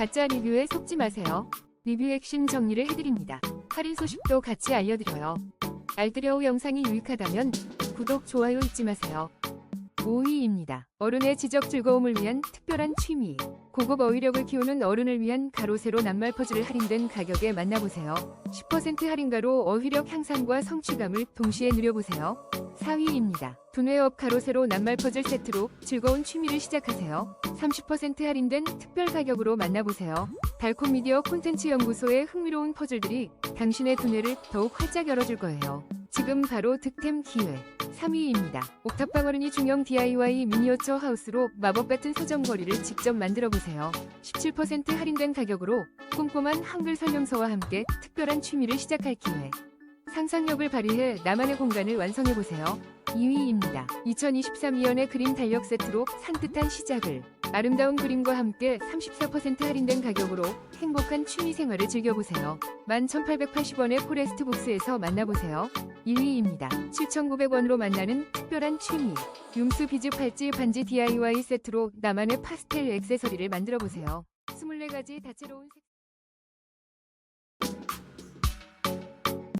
가짜 리뷰에 속지 마세요. 리뷰 핵심 정리를 해드립니다. 할인 소식도 같이 알려드려요. 알뜰여우 영상이 유익하다면 구독, 좋아요 잊지 마세요. 5위입니다. 어른의 지적 즐거움을 위한 특별한 취미. 고급 어휘력을 키우는 어른을 위한 가로 세로 낱말 퍼즐을 할인된 가격에 만나보세요. 10% 할인가로 어휘력 향상과 성취감을 동시에 누려보세요. 4위입니다. 두뇌업 가로 세로 낱말 퍼즐 세트로 즐거운 취미를 시작하세요. 30% 할인된 특별 가격으로 만나보세요. 달콤 미디어 콘텐츠 연구소의 흥미로운 퍼즐들이 당신의 두뇌를 더욱 활짝 열어줄 거예요. 지금 바로 득템 기회. 3위입니다. 옥탑방 어른이 중형 DIY 미니어처 하우스로 마법 같은 서점거리를 직접 만들어 보세요. 17% 할인된 가격으로 꼼꼼한 한글 설명서와 함께 특별한 취미를 시작할 기회. 상상력을 발휘해 나만의 공간을 완성해 보세요. 2위입니다. 2023년의 그림 달력 세트로 산뜻한 시작을 아름다운 그림과 함께 34% 할인된 가격으로 행복한 취미 생활을 즐겨보세요. 11,880원의 포레스트 북스에서 만나보세요. 1위입니다. 7,900원으로 만나는 특별한 취미. 융수 비즈 팔찌 반지 DIY 세트로 나만의 파스텔 액세서리를 만들어 보세요. 24가지 다채로운 색